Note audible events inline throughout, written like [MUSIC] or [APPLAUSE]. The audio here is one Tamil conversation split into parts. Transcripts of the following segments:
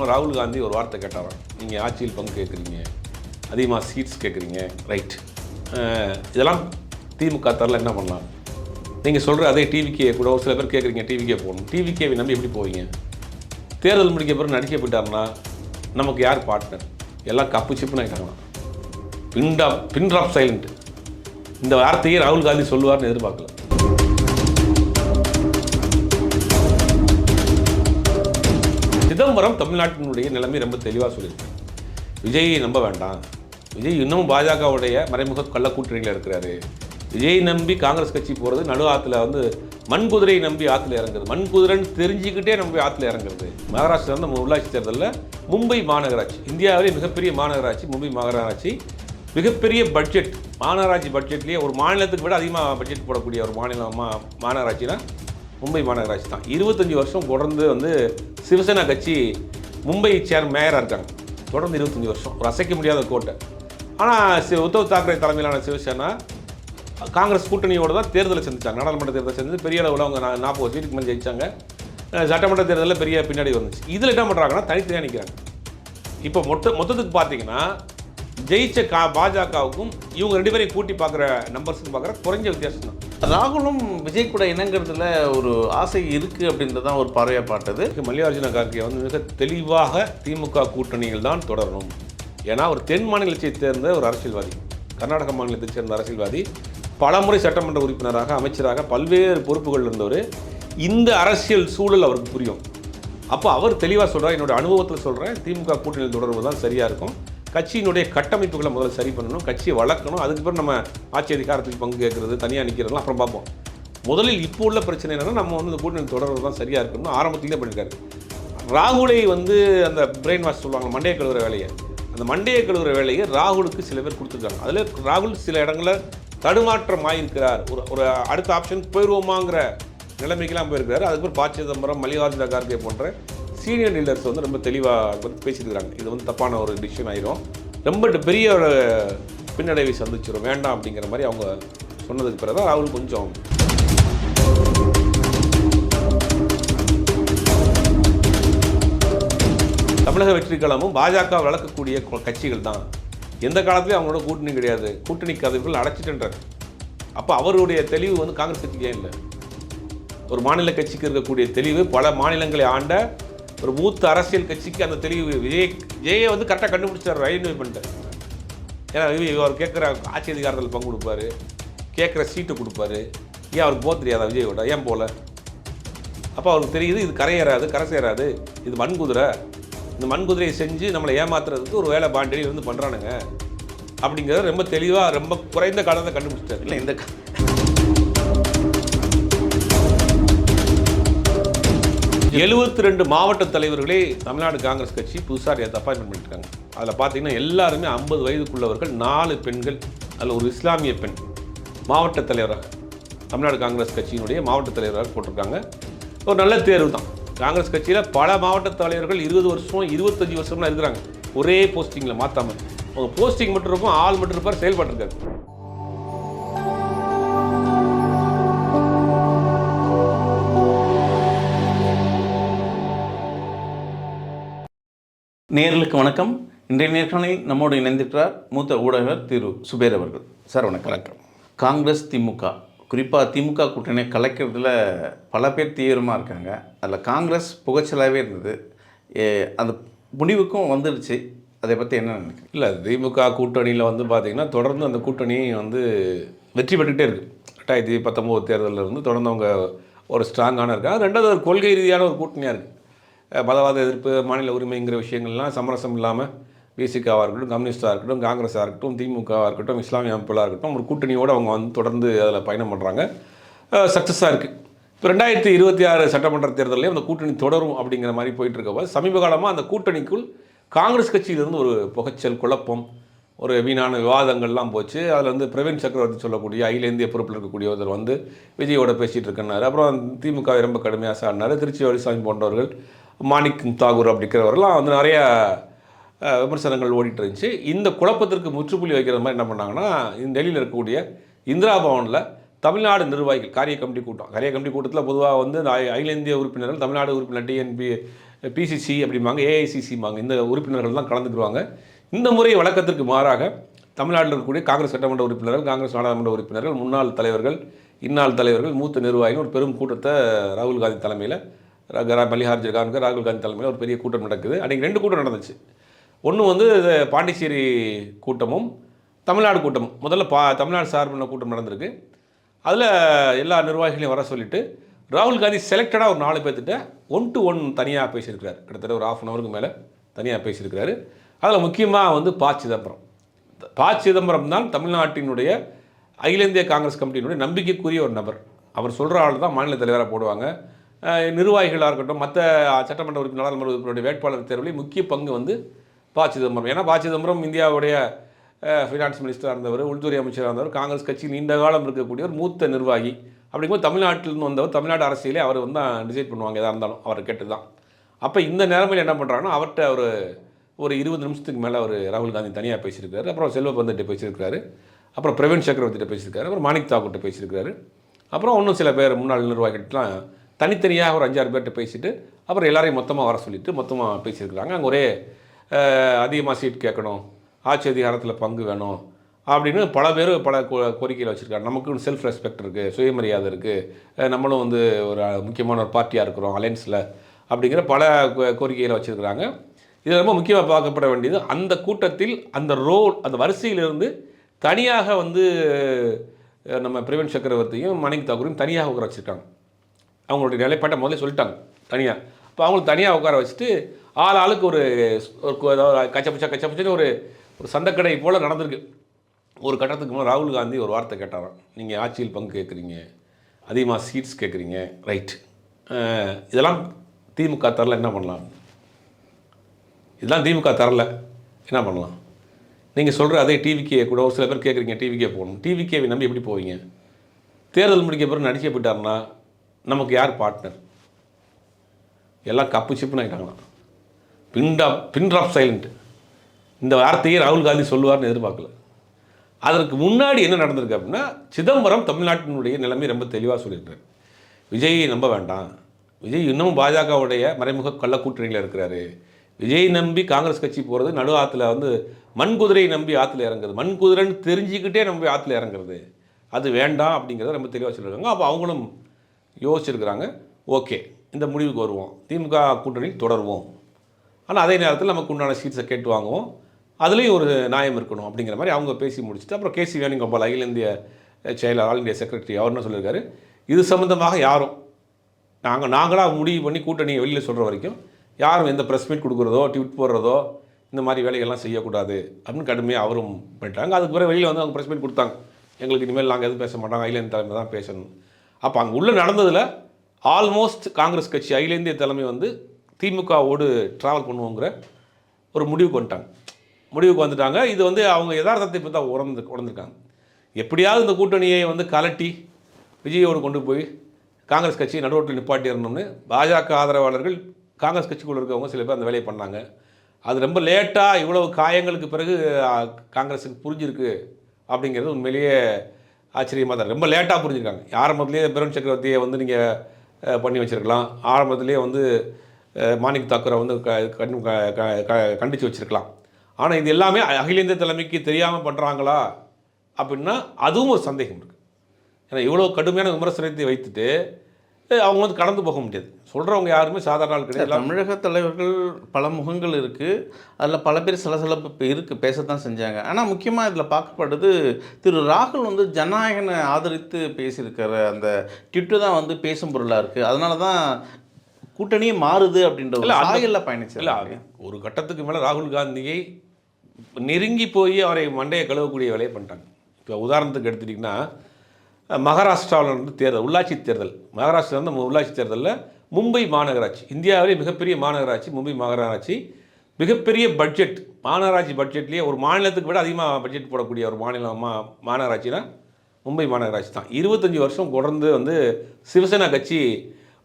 ராகுல் காந்தி ஒரு வார்த்தை கேட்டாராம். நீங்கள் ஆட்சியில் பங்கு கேட்குறீங்க. அதிகமாக சீட்ஸ் கேட்குறீங்க. ரைட் இதெல்லாம் திமுக தரல என்ன பண்ணலாம்? நீங்கள் சொல்கிற அதே டிவிக்கே கூட ஒரு சில பேர் கேட்குறீங்க டிவிக்கே போகணும். டிவிக்கேவை நம்பி எப்படி போவீங்க? தேர்தல் முடிக்க பிறகு நடிக்க போயிட்டாருன்னா நமக்கு யார் பார்ட்னர் எல்லாம் கப்பு சிப்புன்னு ஆகிட்டாங்களாம் pin pin drop pin silent இந்த வார்த்தையை ராகுல் காந்தி சொல்லுவார்னு எதிர்பார்க்கல. சிதம்பரம் தமிழ்நாட்டினுடைய நிலைமை ரொம்ப தெளிவாக சொல்லியிருக்காரு விஜயை நம்ப வேண்டாம். விஜய் இன்னமும் பாஜகவுடைய மறைமுக கள்ள கூட்டணியில் இருக்கிறாரு. விஜய் நம்பி காங்கிரஸ் கட்சி போகிறது நடு ஆற்றுல வந்து மண் குதிரையை நம்பி ஆற்றுல இறங்குறது மண் குதிரைன்னு தெரிஞ்சுக்கிட்டே நம்பி ஆற்றுல இறங்குறது. மகாராஷ்டிரா வந்து உள்ளாட்சி தேர்தலில் மும்பை மாநகராட்சி இந்தியாவிலே மிகப்பெரிய மாநகராட்சி மும்பை மாநகராட்சி. மிகப்பெரிய பட்ஜெட் மாநகராட்சி பட்ஜெட்லேயே ஒரு மாநிலத்துக்கு விட அதிகமாக பட்ஜெட் போடக்கூடிய ஒரு மாநில மா மாநகராட்சினா மும்பை மாநகராட்சி தான். இருபத்தஞ்சி வருஷம் தொடர்ந்து வந்து சிவசேனா கட்சி மும்பை சேர் மேயராக இருக்காங்க. தொடர்ந்து இருபத்தஞ்சி வருஷம். ஒரு அசைக்க முடியாத கோட்டை. ஆனால் சி உத்தவ் தாக்கரே தலைமையிலான சிவசேனா காங்கிரஸ் கூட்டணியோட தான் தேர்தலை சந்தித்தாங்க நாடாளுமன்ற தேர்தலை சந்தித்து பெரிய அளவில் அவங்க நா- நாற்பது சீட்டுக்கு மேலே ஜெயிச்சாங்க. சட்டமன்ற தேர்தலில் பெரிய பின்னாடி வந்துச்சு. இதில் என்ன பண்ணுறாங்கன்னா தனித்தனியாக நிற்கிறாங்க இப்போ மொத்த மொத்தத்துக்கு பார்த்தீங்கன்னா ஜெயிச்ச கா பாஜகவுக்கும் இவங்க ரெண்டு பேரையும் கூட்டி பார்க்குற நம்பர்ஸ்னு பார்க்குற குறைஞ்ச வித்தியாசம் தான் ராகுலும் விஜய் கூட இணங்குறதுல ஒரு ஆசை இருக்கு அப்படின்றது தான் ஒரு பார்வையாக பார்த்தது மல்லிகார்ஜுன கார்கே வந்து மிக தெளிவாக திமுக கூட்டணியில் தான் தொடரணும். ஏன்னா ஒரு தென் மாநிலத்தை சேர்ந்த ஒரு அரசியல்வாதி கர்நாடக மாநிலத்தைச் சேர்ந்த அரசியல்வாதி பலமுறை சட்டமன்ற உறுப்பினராக அமைச்சராக பல்வேறு பொறுப்புகள் இருந்தவர். இந்த அரசியல் சூழல் அவருக்கு புரியும். அப்போ அவர் தெளிவாக சொல்கிறார் என்னோட அனுபவத்தில் சொல்கிறேன் திமுக கூட்டணியில் தொடர்பு தான் சரியாக இருக்கும். கட்சியினுடைய கட்டமைப்புகளை முதல்ல சரி பண்ணணும் கட்சியை வளர்க்கணும் அதுக்கப்புறம் நம்ம ஆட்சி அதிகாரத்துக்கு பங்கு கேட்கறது தனியாக நிற்கிறதுலாம் அப்புறம் பார்ப்போம். முதலில் இப்போ உள்ள பிரச்சனை என்னென்னா நம்ம வந்து இந்த கூட்டணி தொடர்பு தான் சரியாக இருக்கணும் ஆரம்பத்திலே பண்ணியிருக்காரு. ராகுலை வந்து அந்த பிரெயின் வாஷ் சொல்லுவாங்க மண்டையை கழுவுற வேலையை. அந்த மண்டையை கழுவுற வேலையை ராகுலுக்கு சில பேர் கொடுத்துருக்காங்க. அதில் ராகுல் சில இடங்களில் தடுமாற்றம் ஆகியிருக்கிறார் ஒரு ஒரு அடுத்த ஆப்ஷன் போயிடுவோமாங்கிற நிலைமைக்கெல்லாம் போயிருக்கிறார். அதுக்கப்புறம் ப சிதம்பரம் மல்லிகார்ஜுன கார்கே போன்ற சீனியர் லீடர்ஸ் வந்து ரொம்ப தெளிவாக வந்து பேசியிருக்கிறாங்க. இது வந்து தப்பான ஒரு டிசிஷன் ஆயிரும். ரொம்ப பெரிய ஒரு பின்னடைவை சந்திச்சிடும் வேண்டாம் அப்படிங்கிற மாதிரி அவங்க சொன்னதுக்கு பிறகு தான் ராகுல் கொஞ்சம் தமிழக வெற்றி கழகமும் பாஜக வளர்க்கக்கூடிய கட்சிகள் தான். எந்த காலத்துலையும் அவங்களோட கூட்டணி கிடையாது. கூட்டணி கதவுகள் அடைச்சிட்டுன்றார் அப்போ அவருடைய தெளிவு வந்து காங்கிரஸ் கட்சிக்கே இல்லை? ஒரு மாநில கட்சிக்கு இருக்கக்கூடிய தெளிவு பல மாநிலங்களை ஆண்ட ஒரு மூத்த அரசியல் கட்சிக்கு அந்த தெளிவு விஜய் விஜயை வந்து கரெக்டாக கண்டுபிடிச்சார் ஐடென்டிஃபை பண்ணிட்டார் ஏன்னா அவர் கேட்குற ஆட்சி அதிகாரத்தில் பங்கு கொடுப்பாரு கேட்குற சீட்டு கொடுப்பாரு. ஏன் அவருக்கு போக தெரியாதா விஜயோட ஏன் போகல? அப்போ அவருக்கு தெரியுது இது கரையேறாது கரை சேராது. இது மண்குதிரை இந்த மண்குதிரையை செஞ்சு நம்மளை ஏமாத்துறதுக்கு ஒரு வேலை பாண்டடி வந்து பண்ணுறானுங்க அப்படிங்கிறத ரொம்ப தெளிவாக ரொம்ப குறைந்த காலத்தை கண்டுபிடிச்சிட்டாரு. இல்லை இந்த எழுபத்தி ரெண்டு மாவட்ட தலைவர்களே தமிழ்நாடு காங்கிரஸ் கட்சி புதுசாக அப்பாயின்மெண்ட் பண்ணியிருக்காங்க அதில் பார்த்தீங்கன்னா எல்லாருமே ஐம்பது வயதுக்குள்ளவர்கள் நாலு பெண்கள் அதில் ஒரு இஸ்லாமிய பெண் மாவட்ட தலைவராக தமிழ்நாடு காங்கிரஸ் கட்சியினுடைய மாவட்ட தலைவராக போட்டிருக்காங்க. ஒரு நல்ல தேர்வு தான். காங்கிரஸ் கட்சியில் பல மாவட்ட தலைவர்கள் இருபது வருஷம் இருபத்தஞ்சி வருஷம்லாம் இருக்கிறாங்க ஒரே போஸ்டிங்கில் மாற்றாமல் அவங்க போஸ்டிங் மட்டும் இருக்கும் ஆள் மட்டும் இருப்பார் செயல்பட்டுருக்காரு நேர்களுக்கு வணக்கம். இன்றைய நேர்காணலில் நம்மோடு இணைந்திருக்கிறார் மூத்த ஊடகர் திரு. சுபேர் அவர்கள். சார் வணக்கம். வணக்கம். காங்கிரஸ் திமுக. குறிப்பாக திமுக கூட்டணியை கலைக்கிறதுல பல பேர் தீவிரமாக இருக்காங்க. அதில் காங்கிரஸ் புகைச்சலாகவே இருந்தது. அந்த முடிவுக்கும் வந்துடுச்சு. அதை பற்றி என்ன நினைக்கிறீங்க? இல்லை திமுக கூட்டணியில் வந்து பார்த்தீங்கன்னா தொடர்ந்து அந்த கூட்டணி வந்து வெற்றி பெற்றுக்கிட்டே இருக்கு. ரெண்டாயிரத்தி பத்தொம்போது தேர்தலில் இருந்து தொடர்ந்து அவங்க ஒரு ஸ்ட்ராங்கான இருக்காங்க. ரெண்டாவது ஒரு கொள்கை ரீதியான ஒரு கூட்டணியாக இருக்குது மதவாத எதிர்ப்பு மாநில உரிமைங்கிற விஷயங்கள்லாம் சமரசம் இல்லாமல் பிசிகாவாக இருக்கட்டும் கம்யூனிஸ்டாக இருக்கட்டும் காங்கிரஸாக இருக்கட்டும் திமுகவாக இருக்கட்டும் இஸ்லாமிய அமைப்புகளாக இருக்கட்டும் ஒரு கூட்டணியோடு அவங்க வந்து தொடர்ந்து அதில் பயணம் பண்ணுறாங்க சக்ஸஸாக இருக்குது இப்போ ரெண்டாயிரத்தி இருபத்தி ஆறு சட்டமன்ற தேர்தலையும் அந்த கூட்டணி தொடரும் அப்படிங்கிற மாதிரி போயிட்டு இருக்கப்போ சமீப காலமாக அந்த கூட்டணிக்குள் காங்கிரஸ் கட்சியிலிருந்து ஒரு புகைச்சல் குழப்பம் ஒரு வீணான விவாதங்கள்லாம் போச்சு. அதில் வந்து பிரவீன் சக்கரவர்த்தி சொல்லக்கூடிய அகில இந்திய பொறுப்பில் இருக்கக்கூடிய ஒருத்தர் வந்து விஜயோட பேசிகிட்டு இருக்கனார் அப்புறம் திமுக ரொம்ப கடுமையாக சாடினார். திருச்சி வழிசாமி போன்றவர்கள் மாணிக் தாகூர் அப்படிங்கிறவரெல்லாம் வந்து நிறைய விமர்சனங்கள் ஓடிட்டு இருந்துச்சு இந்த குழப்பத்திற்கு முற்றுப்புள்ளி வைக்கிற மாதிரி என்ன பண்ணாங்கன்னா இந்த டெல்லியில் இருக்கக்கூடிய இந்திரா பவனில் தமிழ்நாடு நிர்வாகிகள் காரிய கமிட்டி கூட்டம். காரிய கமிட்டி கூட்டத்தில் பொதுவாக வந்து அகில இந்திய உறுப்பினர்கள் தமிழ்நாடு உறுப்பினர் டிஎன்பி பிசிசி அப்படிம்பாங்க ஏஐசிசிம்பாங்க இந்த உறுப்பினர்கள் தான் கலந்துக்குவாங்க இந்த முறை வழக்கத்திற்கு மாறாக தமிழ்நாட்டில் இருக்கக்கூடிய காங்கிரஸ் சட்டமன்ற உறுப்பினர்கள் காங்கிரஸ் நாடாளுமன்ற உறுப்பினர்கள் முன்னாள் தலைவர்கள் இந்நாள் தலைவர்கள் மூத்த நிர்வாகிகள் ஒரு பெரும் கூட்டத்தை ராகுல் காந்தி தலைமையில் மல்லிகார்ஜுன கான்கு ராகுல் காந்தி தலைமையில் ஒரு பெரிய கூட்டம் நடக்குது. அன்றைக்கி ரெண்டு கூட்டம் நடந்துச்சு. ஒன்று வந்து பாண்டிச்சேரி கூட்டமும் தமிழ்நாடு கூட்டமும். முதல்ல பா தமிழ்நாடு சார்பில் கூட்டம் நடந்திருக்கு. அதில் எல்லா நிர்வாகிகளையும் வர சொல்லிவிட்டு ராகுல் காந்தி செலக்டடாக ஒரு நாலு பேர்த்திட்ட ஒன் டு ஒன் தனியாக பேசியிருக்கிறார். கிட்டத்தட்ட ஒரு ஆஃப் அன் ஹவருக்கு மேலே தனியாக பேசியிருக்கிறாரு. அதில் முக்கியமாக வந்து ப சிதம்பரம். ப சிதம்பரம் தான் தமிழ்நாட்டினுடைய அகில இந்திய காங்கிரஸ் கமிட்டியினுடைய நம்பிக்கைக்குரிய ஒரு நபர். அவர் சொல்கிற ஆள் தான் மாநில தலைவராக போடுவாங்க. நிர்வாகிகளாக இருக்கட்டும் மற்ற சட்டமன்ற உறுப்பினர் நாடாளுமன்ற உறுப்பினருடைய வேட்பாளர் தேர்வில் முக்கிய பங்கு வந்து ப. சிதம்பரம். ஏன்னா ப. சிதம்பரம் இந்தியாவுடைய ஃபினான்ஸ் மினிஸ்டராக இருந்தவர் உள்துறை அமைச்சராக இருந்தவர் காங்கிரஸ் கட்சி நீண்ட காலம் இருக்கக்கூடிய ஒரு மூத்த நிர்வாகி. அப்படிங்கும்போது தமிழ்நாட்டிலிருந்து வந்தவர் தமிழ்நாடு அரசியலே அவர் வந்து டிசைட் பண்ணுவாங்க எதாக இருந்தாலும் அவரை கேட்டு தான் அப்போ இந்த நிலைமையில் என்ன பண்ணுறாங்கன்னா அவர்கிட்ட ஒரு ஒரு இருபது நிமிஷத்துக்கு மேலே அவர் ராகுல் காந்தி தனியாக பேசியிருக்காரு. அப்புறம் செல்வ பந்துட்டு பேசியிருக்காரு. அப்புறம் பிரவீன் சக்கரவர்த்திட்ட பேசியிருக்காரு. அப்புறம் மாணிக் தாக்கூர்கிட்ட பேசியிருக்காரு. அப்புறம் இன்னும் சில பேர் முன்னாள் நிர்வாகிகள்லாம் தனித்தனியாக ஒரு அஞ்சாறு பேர்கிட்ட பேசிட்டு அப்புறம் எல்லாரையும் மொத்தமாக வர சொல்லிட்டு மொத்தமாக பேசியிருக்கிறாங்க. அங்கே ஒரே அதிகமாக சீட் கேட்கணும் ஆட்சி அதிகாரத்தில் பங்கு வேணும் அப்படின்னு பல பேர் பல கோ- வச்சுருக்காங்க. நமக்கு செல்ஃப் ரெஸ்பெக்ட் இருக்குது சுயமரியாதை இருக்குது நம்மளும் வந்து ஒரு முக்கியமான ஒரு பார்ட்டியாக இருக்கிறோம் அலைன்ஸில் அப்படிங்கிற பல கோ- வச்சுருக்கிறாங்க. இது ரொம்ப முக்கியமாக பார்க்கப்பட வேண்டியது அந்த கூட்டத்தில் அந்த ரோல் அந்த வரிசையிலிருந்து தனியாக வந்து நம்ம பிரவீன் சக்கரவர்த்தியும் மணிக் தாக்கூரையும் தனியாக உட்கார வச்சுருக்காங்க. அவங்களுடைய நிலைப்பாட்டை முதல்ல சொல்லிட்டாங்க தனியாக இப்போ அவங்களுக்கு தனியாக உட்கார வச்சுட்டு ஆள் ஆளுக்கு ஒரு ஒரு கு- அதாவது ஒரு ஒரு சந்தைக்கடை போல் நடந்திருக்கு. ஒரு கட்டத்துக்கு மேலே ராகுல் காந்தி ஒரு வார்த்தை கேட்டாராம். நீங்கள் ஆட்சியில் பங்கு கேட்குறீங்க அதிகமாக சீட்ஸ் கேட்குறீங்க ரைட் இதெல்லாம் திமுக தரல என்ன பண்ணலாம்? இதெல்லாம் திமுக தரல என்ன பண்ணலாம்? நீங்கள் சொல்கிற அதே டிவிக்கே கூட ஒரு சில பேர் கேட்குறீங்க டிவிக்கே போகணும். டிவிக்கேவை நம்பி எப்படி போவீங்க? தேர்தல் முடிக்க பிறகு நடிக்க போயிட்டாருன்னா நமக்கு யார் பார்ட்னர் எல்லாம் கப்பு சிப்புன்னு ஆகிட்டாங்களாம் பின் ட்ராப் பின் சைலண்ட் இந்த வார்த்தையை ராகுல் காந்தி சொல்லுவார்னு எதிர்பார்க்கல. அதற்கு முன்னாடி என்ன நடந்திருக்கு அப்படின்னா சிதம்பரம் தமிழ்நாட்டினுடைய நிலைமை ரொம்ப தெளிவாக சொல்லியிருக்காரு விஜயை நம்ப வேண்டாம். விஜய் இன்னமும் பாஜகவுடைய மறைமுக கள்ளக்கூட்டணியில் இருக்கிறாரு. விஜய் நம்பி காங்கிரஸ் கட்சி போகிறது நடு ஆற்றுல வந்து மண் குதிரையை நம்பி ஆற்றுல இறங்குறது. மண் குதிரைன்னு தெரிஞ்சுக்கிட்டே நம்பி ஆற்றுல இறங்குறது. அது வேண்டாம் அப்படிங்கிறத ரொம்ப தெளிவாக சொல்லியிருக்காங்க. அப்போ அவங்களும் யோசிச்சிருக்கிறாங்க. ஓகே இந்த முடிவுக்கு வருவோம். திமுக கூட்டணியில் தொடருவோம். ஆனால் அதே நேரத்தில் நமக்கு உண்டான சீட்ஸை கேட்டு வாங்குவோம். அதுலேயும் ஒரு நியாயம் இருக்கணும் அப்படிங்கிற மாதிரி அவங்க பேசி முடிச்சுட்டு அப்புறம் கேசி வேணுகோபால் அகில இந்திய செயலர் ஆல் இந்தியா செக்ரட்டரி அவர் என்ன சொல்லியிருக்காரு. இது சம்மந்தமாக யாரும் நாங்கள் நாங்களாக முடிவு பண்ணி கூட்டணியை வெளியில் சொல்கிற வரைக்கும் யாரும் எந்த ப்ரெஸ் மீட் கொடுக்குறதோ ட்வீட் போடுறதோ இந்த மாதிரி வேலைகள்லாம் செய்யக்கூடாது அப்படின்னு கடுமையாக அவரும் பண்ணிட்டாங்க. அதுக்கு பிறகு வெளியில் வந்து அவங்க ப்ரெஸ் மீட் கொடுத்தாங்க. எங்களுக்கு இனிமேல் நாங்கள் எதுவும் பேச மாட்டோம். அகில இந்திய தலைமை தான் பேசணும். அப்போ அங்கே உள்ளே நடந்ததில் ஆல்மோஸ்ட் காங்கிரஸ் கட்சி அகில இந்திய தலைமை வந்து திமுகவோடு ட்ராவல் பண்ணுவோங்கிற ஒரு முடிவுக்கு வந்துட்டாங்க. முடிவுக்கு வந்துட்டாங்க. இது வந்து அவங்க யதார்த்தத்தை இப்போ தான் உணர்ந்து உணர்ந்துருக்காங்க. எப்படியாவது இந்த கூட்டணியை வந்து கலட்டி விஜயோடு கொண்டு போய் காங்கிரஸ் கட்சி நடுவோட்டில் நிப்பாட்டிடணும்னு பாஜக ஆதரவாளர்கள் காங்கிரஸ் கட்சிக்குள்ளே இருக்கவங்க சில பேர் அந்த வேலையை பண்ணாங்க. அது ரொம்ப லேட்டாக இவ்வளவு காயங்களுக்கு பிறகு காங்கிரஸுக்கு புரிஞ்சிருக்கு அப்படிங்கிறது உண்மையிலேயே ஆச்சரியமாக தான் ரொம்ப லேட்டாக புரிஞ்சுருக்காங்க. ஆரம்பத்துலேயே பெரும் சக்கரவர்த்தியை வந்து நீங்கள் பண்ணி வச்சுருக்கலாம். ஆரம்பத்திலேயே வந்து மாணிக் தாக்கூரை வந்து க கண் க- க- க- கண்டித்து வச்சிருக்கலாம். ஆனால் இது எல்லாமே அகில இந்திய தலைமைக்கு தெரியாமல் பண்ணுறாங்களா அப்படின்னா அதுவும் ஒரு சந்தேகம் இருக்குது ஏன்னா இவ்வளோ கடுமையான விமர்சனத்தை வைத்துட்டு அவங்க வந்து கடந்து போக முடியாது. சொல்கிறவங்க யாருமே சாதாரண ஆள் கிடையாது. தமிழக தலைவர்கள் பல முகங்கள் இருக்குது அதில் பல பேர் சலசலப்பு இருக்குது பேசத்தான் செஞ்சாங்க. ஆனால் முக்கியமாக இதில் பார்க்கப்படுது திரு ராகுல் வந்து ஜனநாயகனை ஆதரித்து பேசியிருக்கிற அந்த ட்விட்டு தான் வந்து பேசும் பொருளாக இருக்குது அதனால தான் கூட்டணியே மாறுது அப்படின்ற ஒரு அந்த- சாயலில் இல்லை பயணிச்சு ஒரு கட்டத்துக்கு மேலே ராகுல் காந்தியை நெருங்கி போய் அவரை மண்டையை கழுவக்கூடிய வேலையை பண்ணிட்டாங்க. இப்போ உதாரணத்துக்கு எடுத்துட்டிங்கன்னா மகாராஷ்டிராவில் இருந்து தேர்தல் உள்ளாட்சி தேர்தல். மகாராஷ்டிரா வந்து உள்ளாட்சி தேர்தலில் மும்பை மாநகராட்சி. இந்தியாவிலே மிகப்பெரிய மாநகராட்சி மும்பை மாநகராட்சி. மிகப்பெரிய பட்ஜெட் மாநகராட்சி பட்ஜெட்லேயே ஒரு மாநிலத்துக்கு விட அதிகமாக பட்ஜெட் போடக்கூடிய ஒரு மாநிலம் மா மாநகராட்சினா மும்பை மாநகராட்சி தான். இருபத்தஞ்சி வருஷம் தொடர்ந்து வந்து சிவசேனா கட்சி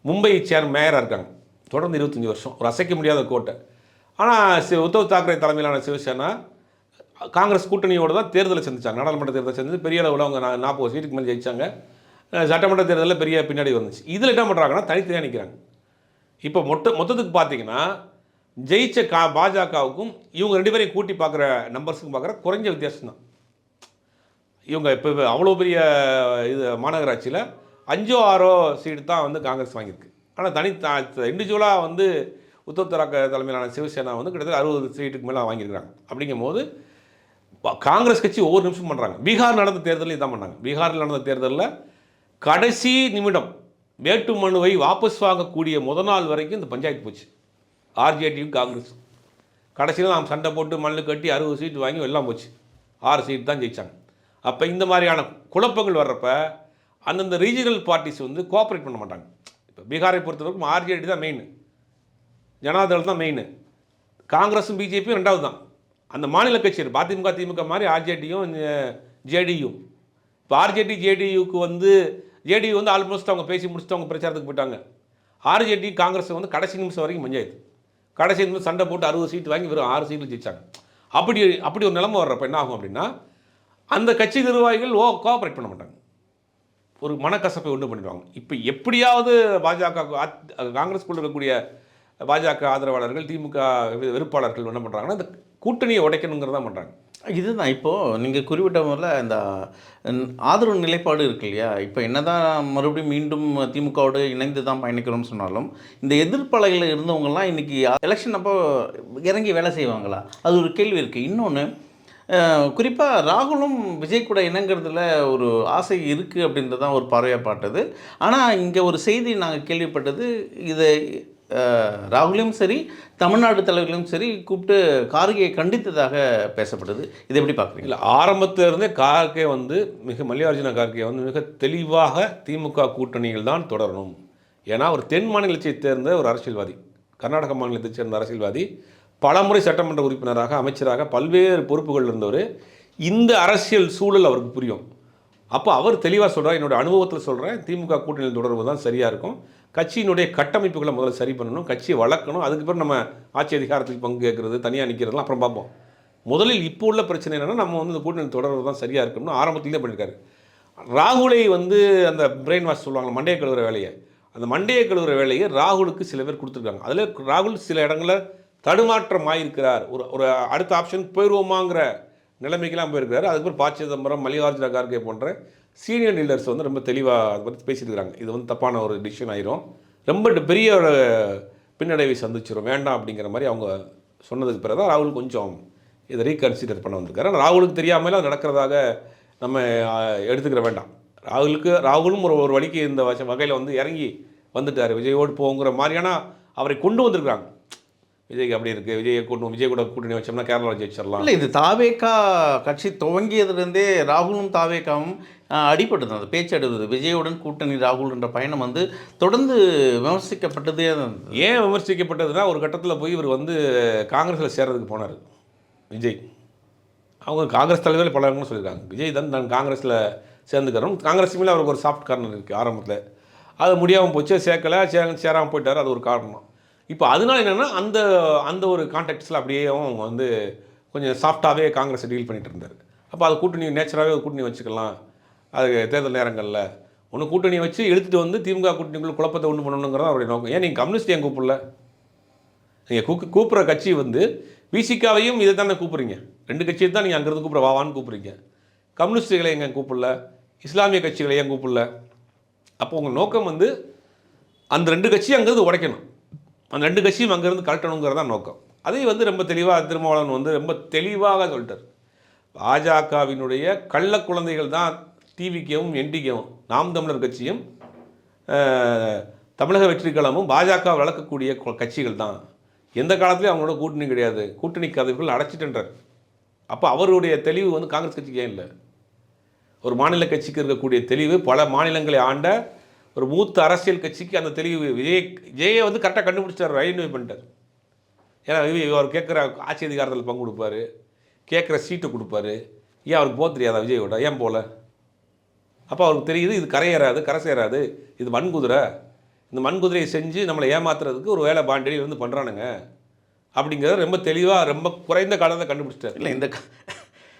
மும்பை சேர் மேயராக இருக்காங்க. தொடர்ந்து இருபத்தஞ்சி வருஷம். ஒரு அசைக்க முடியாத கோட்டை. ஆனால் சி உத்தவ் தாக்கரே தலைமையிலான சிவசேனா காங்கிரஸ் கூட்டணியோடு தான் தேர்தலை சந்திச்சாங்க. நாடாளுமன்ற தேர்தலை சந்தித்து பெரிய அளவில் அவங்க நாற்பது சீட்டுக்கு மேலே ஜெயிச்சாங்க. சட்டமன்ற தேர்தலில் பெரிய பின்னாடி வந்துச்சு. இதில் என்ன பண்ணுறாங்கன்னா தனித்தனியாக நிற்கிறாங்க இப்போ மொத்த மொத்தத்துக்கு பார்த்தீங்கன்னா ஜெயிச்ச கா பாஜகவுக்கும் இவங்க ரெண்டு பேரையும் கூட்டி பார்க்குற நம்பர்ஸுக்கும் பார்க்குற குறைஞ்ச வித்தியாசம் தான் இவங்க இப்போ அவ்வளோ பெரிய இது மாநகராட்சியில் அஞ்சோ ஆறோ சீட்டு தான் வந்து காங்கிரஸ் வாங்கியிருக்கு. ஆனால் தனி இண்டிவிஜுவலாக வந்து உத்தவ் தாக்கரே தலைமையிலான சிவசேனா வந்து கிட்டத்தட்ட அறுபது சீட்டுக்கு மேலே வாங்கியிருக்கிறாங்க. அப்படிங்கும்போது போது காங்கிரஸ் கட்சி ஒவ்வொரு நிமிஷம் பண்ணுறாங்க பீகார் நடந்த தேர்தலில் இதான் பண்ணாங்க. பீகாரில் நடந்த தேர்தலில் கடைசி நிமிடம் வேட்டு மனுவை வாபஸ் வாங்கக்கூடிய முத நாள் வரைக்கும் இந்த பஞ்சாயத்து போச்சு. ஆர்ஜேடியும் காங்கிரஸ் கடைசியில் நாம் சண்டை போட்டு மண்ணு கட்டி அறுபது சீட்டு வாங்கி எல்லாம் போச்சு. ஆறு சீட் தான் ஜெயிச்சாங்க. அப்போ இந்த மாதிரியான குழப்பங்கள் வர்றப்ப அந்தந்த ரீஜனல் பார்ட்டிஸ் வந்து கோஆப்ரேட் பண்ண மாட்டாங்க. இப்போ பீகாரை பொறுத்தவரைக்கும் ஆர்ஜேடி தான் மெயின் ஜனாதள் தான் மெயின் காங்கிரஸும் பிஜேபியும் ரெண்டாவது தான் அந்த மாநில கட்சி இருக்கு. அதிமுக திமுக மாதிரி ஆர்ஜேடியும் ஜேடியும் இப்போ ஆர்ஜேடி ஜேடியுக்கு வந்து ஜேடியு வந்து ஆல்மோஸ்ட் அவங்க பேசி முடிச்சுட்டு அவங்க பிரச்சாரத்துக்கு போயிட்டாங்க. ஆர்ஜேடி காங்கிரஸ் வந்து கடைசி நிமிஷம் வரைக்கும் பஞ்சாயத்து கடைசி நிமிஷம் சண்டை போட்டு அறுபது சீட் வாங்கி வெறும் ஆறு சீட்டில் ஜெயிச்சாங்க. அப்படி அப்படி ஒரு நிலைமை வர்றப்ப என்ன ஆகும் அப்படின்னா அந்த கட்சி நிர்வாகிகள் ஓ கோஆப்ரேட் பண்ண மாட்டாங்க. ஒரு மனக்கசப்பை உண்டு பண்ணிடுவாங்க. இப்போ எப்படியாவது பாஜக காங்கிரஸ்குள்ள இருக்கக்கூடிய பாஜக ஆதரவாளர்கள் திமுக வெறுப்பாளர்கள் என்ன பண்ணுறாங்கன்னா இந்த கூட்டணியை உடைக்கணுங்கிறதா பண்ணுறாங்க இதுதான். இப்போது நீங்கள் குறிப்பிட்ட முதல்ல இந்த ஆதரவு நிலைப்பாடு இருக்கு இல்லையா? இப்போ என்னதான் மறுபடியும் மீண்டும் திமுகவோடு இணைந்து தான் பயணிக்கிறோம்னு சொன்னாலும் இந்த எதிர்ப்பலையில் இருந்தவங்கலாம் இன்றைக்கி எலெக்ஷன் அப்போ இறங்கி வேலை செய்வாங்களா? அது ஒரு கேள்வி இருக்குது இன்னொன்று குறிப்பாக ராகுலும் விஜய் கூட இணங்கிறதுல ஒரு ஆசை இருக்குது அப்படின்றது தான் ஒரு பார்வையாக பாட்டது ஆனால் இங்கே ஒரு செய்தி நாங்கள் கேள்விப்பட்டது இதை ராகுலையும் சரி தமிழ்நாடு தலைவர்களும் சரி கூப்பிட்டு கார்கையை கண்டித்ததாக பேசப்படுது இதை எப்படி பார்க்குறீங்க? இல்லை ஆரம்பத்திலிருந்தே கார்கே வந்து மிக மல்லிகார்ஜுன கார்கே வந்து மிக தெளிவாக திமுக கூட்டணிகள் தான் தொடரணும். ஏன்னா ஒரு தென் மாநிலத்தை சேர்ந்த ஒரு அரசியல்வாதி கர்நாடக மாநிலத்தைச் சேர்ந்த அரசியல்வாதி பலமுறை சட்டமன்ற உறுப்பினராக அமைச்சராக பல்வேறு பொறுப்புகள் இருந்தவர். இந்த அரசியல் சூழல் அவருக்கு புரியும். அப்போ அவர் தெளிவாக சொல்கிறார் என்னோட அனுபவத்தில் சொல்கிறேன் திமுக கூட்டணியில் தொடர்பு தான் சரியாக இருக்கும். கட்சியினுடைய கட்டமைப்புகளை முதல்ல சரி பண்ணணும் கட்சியை வளர்க்கணும். அதுக்கப்புறம் நம்ம ஆட்சி அதிகாரத்துக்கு பங்கு கேட்கறது தனியாக நிற்கிறதுலாம் அப்புறம் பார்ப்போம். முதலில் இப்போ உள்ள பிரச்சனை என்னென்னா நம்ம வந்து இந்த கூட்டணி தொடர்பு தான் சரியாக இருக்கணும்னு ஆரம்பத்துலேயே பண்ணியிருக்காரு. ராகுலை வந்து அந்த பிரெயின் வாஷ் சொல்லுவாங்க மண்டையை கழுவுற வேலையை. அந்த மண்டையை கழுவுற வேலையை ராகுலுக்கு சில பேர் கொடுத்துருக்காங்க. அதில் ராகுல் சில இடங்களில் தடுமாற்றம் ஆயிருக்கிறார் ஒரு ஒரு அடுத்த ஆப்ஷன் போயிடுவோமாங்கிற நிலைமைக்கெல்லாம் போயிருக்கிறார். அதுக்கப்புறம் ப. சிதம்பரம் மல்லிகார்ஜுன கார்கே போன்ற சீனியர் லீடர்ஸ் வந்து ரொம்ப தெளிவாக அதை பற்றி பேசியிருக்கிறாங்க. இது வந்து தப்பான ஒரு டிசிஷன் ஆயிரும். ரொம்ப பெரிய ஒரு பின்னடைவை சந்திச்சிடும் வேண்டாம் அப்படிங்கிற மாதிரி அவங்க சொன்னதுக்கு பிறகு தான் ராகுல் கொஞ்சம் இதை ரீகன்சிடர் பண்ண வந்திருக்காரு. ராகுலுக்கு தெரியாமல் அது நடக்கிறதாக நம்ம எடுத்துக்கிற வேண்டாம். ராகுலுக்கு ராகுலும் ஒரு ஒரு வழிக்கு இந்த வகையில் வந்து இறங்கி வந்துட்டார். விஜயோடு போங்கிற மாதிரியான அவரை கொண்டு வந்திருக்கிறாங்க. விஜய்க்கு அப்படி இருக்குது விஜயை கொண்டு விஜய் கூட கூட்டணி வச்சோம்னா கேரளாவில் ஜெயிச்சிடலாம். இல்லை இது தாவேக்கா கட்சி துவங்கியதுலேருந்தே ராகுலும் தாவேக்காவும் அடிபட்டது. அந்த பேச்சு அடுவது விஜயுடன் கூட்டணி ராகுல் என்ற பயணம் வந்து தொடர்ந்து விமர்சிக்கப்பட்டதே. ஏன் விமர்சிக்கப்பட்டதுன்னா ஒரு கட்டத்தில் போய் இவர் வந்து காங்கிரஸில் சேர்றதுக்கு போனார் விஜய். அவங்க காங்கிரஸ் தலைவர்கள் பல இடங்களும் சொல்லியிருக்காங்க. விஜய் தான் நான் காங்கிரஸில் சேர்ந்துக்கிறோம் காங்கிரஸ் மேலே அவருக்கு ஒரு சாஃப்ட் கார்னர் இருக்குது ஆரம்பத்தில். அது முடியாமல் போச்சு சேர்க்கலை சே சேராமல் போயிட்டார். அது ஒரு காரணம். இப்போ அதனால என்னென்னா அந்த அந்த ஒரு கான்டாக்ட்ஸில் அப்படியே அவங்க வந்து கொஞ்சம் சாஃப்டாகவே காங்கிரஸை டீல் பண்ணிகிட்டு இருந்தார். அப்போ அது கூட்டணி நேச்சராகவே கூட்டணி வச்சுக்கலாம். அது தேர்தல் நேரங்களில். ஒன்று கூட்டணியை வச்சு எடுத்துகிட்டு வந்து திமுக கூட்டணிக்குள்ள குழப்பத்தை ஒன்று பண்ணணுங்கிறது அவருடைய நோக்கம். ஏன் நீங்கள் கம்யூனிஸ்ட் ஏன் கூப்பிடல? நீங்கள் கூ கூப்பிட்ற கட்சி வந்து விசிகாவையும் இதை தானே கூப்பிட்றீங்க ரெண்டு கட்சியை தான் நீங்கள் அங்கேருந்து கூப்பிட்ற வாவான்னு கூப்பிட்றீங்க கம்யூனிஸ்டுகளை எங்கே கூப்பிடல? இஸ்லாமிய கட்சிகளை ஏன் கூப்பிடல? அப்போ உங்கள் நோக்கம் வந்து அந்த ரெண்டு கட்சியும் அங்கேருந்து உடைக்கணும். அந்த ரெண்டு கட்சியும் அங்கேருந்து கலட்டணுங்கிறது தான் நோக்கம். அதை வந்து ரொம்ப தெளிவாக திருமாவளவன் வந்து ரொம்ப தெளிவாக சொல்லிட்டார். பாஜகவினுடைய கள்ள குழந்தைகள் தான் டிவிக்கவும் என்டிக்கவும் நாம் தமிழர் கட்சியும் தமிழக வெற்றிக்கலமும் பாஜக வளர்க்கக்கூடிய கட்சிகள் தான். எந்த காலத்துலையும் அவங்களோட கூட்டணி கிடையாது. கூட்டணி கதவுகள் அடைச்சிட்டுன்றார். அப்போ அவருடைய தெளிவு வந்து காங்கிரஸ் கட்சிக்கு ஏன் இல்லை? ஒரு மாநில கட்சிக்கு இருக்கக்கூடிய தெளிவு பல மாநிலங்களை ஆண்ட ஒரு மூத்த அரசியல் கட்சிக்கு அந்த தெளிவு விஜய் விஜயை வந்து கரெக்டாக கண்டுபிடிச்சார் ஐடென்டிஃபை பண்ணிட்டார். ஏன்னா அவர் கேட்குற ஆட்சி அதிகாரத்தில் பங்கு கொடுப்பாரு. கேட்குற சீட்டு கொடுப்பாரு. ஏன் அவருக்கு போக தெரியாதா விஜயோட? ஏன் போகல அப்போ அவருக்கு தெரியுது இது கரையேறாது கரை சேராது. இது மண்குதிரை இந்த மண்குதிரையை செஞ்சு நம்மளை ஏமாத்துறதுக்கு ஒரு வேலை பாண்டடி வந்து பண்ணுறானுங்க அப்படிங்கிறத ரொம்ப தெளிவாக ரொம்ப குறைந்த காலத்தை கண்டுபிடிச்சிட்டாரு. இல்லை இந்த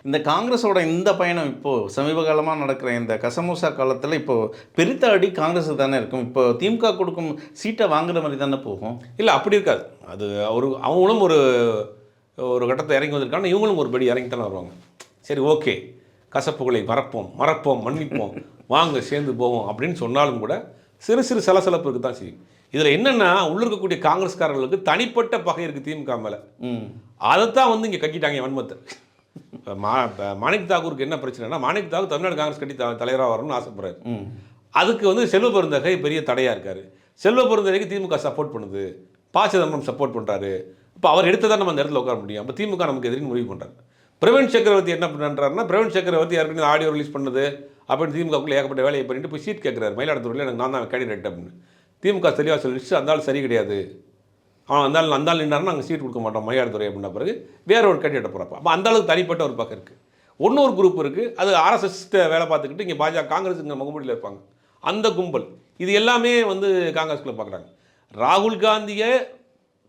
இந்த காங்கிரஸோட இந்த பயணம் இப்போது சமீப காலமாக நடக்கிற இந்த கசமூசா காலத்தில் இப்போது பெருத்த அடி காங்கிரஸுக்கு தானே இருக்கும். இப்போ திமுக கொடுக்கும் சீட்டை வாங்குற மாதிரி தானே போகும். இல்லை அப்படி இருக்காது. அது ஒரு அவங்களும் ஒரு ஒரு கட்டத்தை இறங்கி வந்திருக்காங்க. இவங்களும் ஒரு படி இறங்கி தானே வருவாங்க. சரி ஓகே. கசப்புகளை மறப்போம் மறப்போம் மன்னிப்போம். [LAUGHS] வாங்க சேர்ந்து போவோம் அப்படின்னு சொன்னாலும் கூட சிறு சிறு சலசலப்பு இருக்கு தான் செய்யும். இதில் என்னென்னா உள்ள இருக்கக்கூடிய காங்கிரஸ்காரர்களுக்கு தனிப்பட்ட பகை இருக்குது திமுக மேலே. ம். அதைத்தான் வந்து இங்கே கட்டிட்டாங்க வன்மத்தை மா மாணிக் தாக்கூருக்கு என்ன பிரச்சனைனா மாணிக் தாக்கூர் தமிழ்நாடு காங்கிரஸ் கட்சி தலைவராக வரணும்னு ஆசைப்படுறாரு. அதுக்கு வந்து செல்வ பெருந்தகை பெரிய தடையாக இருக்கார். செல்வ பெருந்தகைக்கு திமுக சப்போர்ட் பண்ணுது. ப. சிதம்பரம் சப்போர்ட் பண்ணுறாரு இப்போ அவர் எடுத்து நம்ம அந்த இடத்துல உட்கார முடியும். அப்போ திமுக நமக்கு எதிரின்னு முடிவு பண்ணுறாரு பிரவீன் சக்கரவர்த்தி என்ன பண்ணுறாருன்னா பிரவீன் சக்கரவர்த்தி ஏற்கனவே ஆடியோ ரிலீஸ் பண்ணது? அப்படின்னு திமுகக்குள்ளே ஏகப்பட்ட வேலையை பண்ணிட்டு போய் சீட் கேட்குறாரு மயிலாடுதுறையில் எனக்கு நான் தான் கேண்டிடேட் அப்படின்னு. திமுக தெளிவாக சொல்லிடுச்சு. அந்த ஆள் சரி கிடையாது. அவன் அந்த அந்தாள் அந்த நாங்கள் சீட் கொடுக்க மாட்டோம் மயிலாடுதுறை அப்படின்ன பிறகு வேற ஒரு கேண்டிடேட் போகிறப்ப அப்போ அந்தளவுக்கு தனிப்பட்ட ஒரு பக்கம் இருக்குது இன்னொரு குரூப் இருக்குது அது ஆர்எஸ்எஸ் வேலை பார்த்துக்கிட்டு இங்கே பாஜக காங்கிரஸுங்கிற முகமூடியில் இருப்பாங்க. அந்த கும்பல். இது எல்லாமே வந்து காங்கிரஸ்குள்ளே பார்க்குறாங்க ராகுல் காந்தியை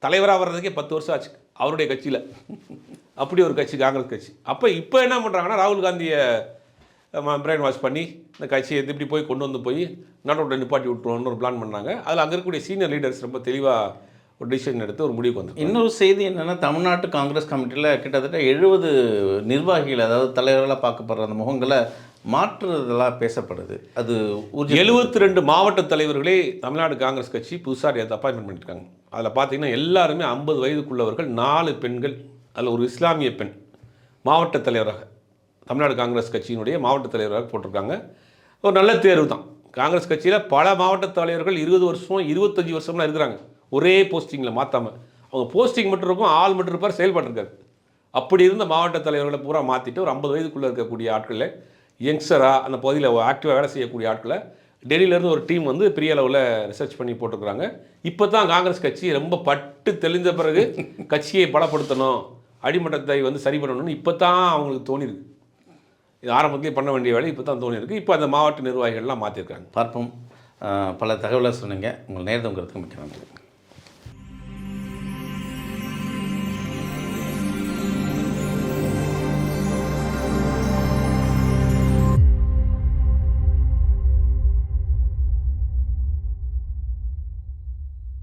தலைவராக வர்றதுக்கே பத்து வருஷம் ஆச்சு அவருடைய கட்சியில். அப்படி ஒரு கட்சி காங்கிரஸ் கட்சி. அப்போ இப்போ என்ன பண்ணுறாங்கன்னா ராகுல் காந்தியை பிரெயின் வாஷ் பண்ணி இந்த கட்சியை இப்படி போய் கொண்டு வந்து போய் நடுவில் நிப்பாட்டி விட்டுருவோம்னு ஒரு பிளான் பண்ணாங்க. அதில் அங்கே இருக்கக்கூடிய சீனியர் லீடர்ஸ் ரொம்ப தெளிவாக ஒரு டிசிஷன் எடுத்து ஒரு முடிவுக்கு வந்து இன்னொரு செய்தி என்னென்னா தமிழ்நாட்டு காங்கிரஸ் கமிட்டியில் கிட்டத்தட்ட எழுபது நிர்வாகிகள் அதாவது தலைவர்களாக பார்க்கப்படுற அந்த முகங்களை மாற்றுறதெல்லாம் பேசப்படுது. அது உறுதி எழுபத்தி ரெண்டு மாவட்ட தலைவர்களே தமிழ்நாடு காங்கிரஸ் கட்சி புதுசாக அப்பாயின்மெண்ட் பண்ணியிருக்காங்க அதில் பார்த்தீங்கன்னா எல்லாருமே ஐம்பது வயதுக்குள்ளவர்கள் நாலு பெண்கள் அதில் ஒரு இஸ்லாமிய பெண் மாவட்ட தலைவராக தமிழ்நாடு காங்கிரஸ் கட்சியினுடைய மாவட்ட தலைவராக போட்டிருக்காங்க. ஒரு நல்ல தேர்வு தான் காங்கிரஸ் கட்சியில் பல மாவட்ட தலைவர்கள் இருபது வருஷம் இருபத்தஞ்சி வருஷம்லாம் இருக்கிறாங்க. ஒரே போஸ்டிங்கில் மாற்றாமல் அவங்க போஸ்டிங் மட்டும் இருக்கும் ஆள் மட்டும் இருப்பார் செயல்பட்டுருக்காரு அப்படி இருந்த மாவட்ட தலைவர்களை பூரா மாற்றிட்டு ஒரு ஐம்பது வயதுக்குள்ளே இருக்கக்கூடிய ஆட்களை யங்ஸ்டராக அந்த பகுதியில் ஆக்டிவாக வேலை செய்யக்கூடிய ஆட்களை டெல்லியிலேருந்து ஒரு டீம் வந்து பெரிய அளவில் ரிசர்ச் பண்ணி போட்டிருக்கிறாங்க. இப்போ தான் காங்கிரஸ் கட்சி ரொம்ப பட்டு தெளிந்த பிறகு கட்சியை பலப்படுத்தணும் அடிமட்டத்தை வந்து சரி பண்ணணும்னு இப்போ தான் அவங்களுக்கு தோணியிருக்கு இது ஆரம்பத்திலே பண்ண வேண்டிய வேலை இப்போ தான் தோணியிருக்கு இப்போ அந்த மாவட்ட நிர்வாகிகள்லாம் மாற்றிருக்காங்க பார்ப்போம். பல தகவலை சொன்னீங்க. உங்கள் நேரத்தை உங்களுக்கு மிக்க நன்றி.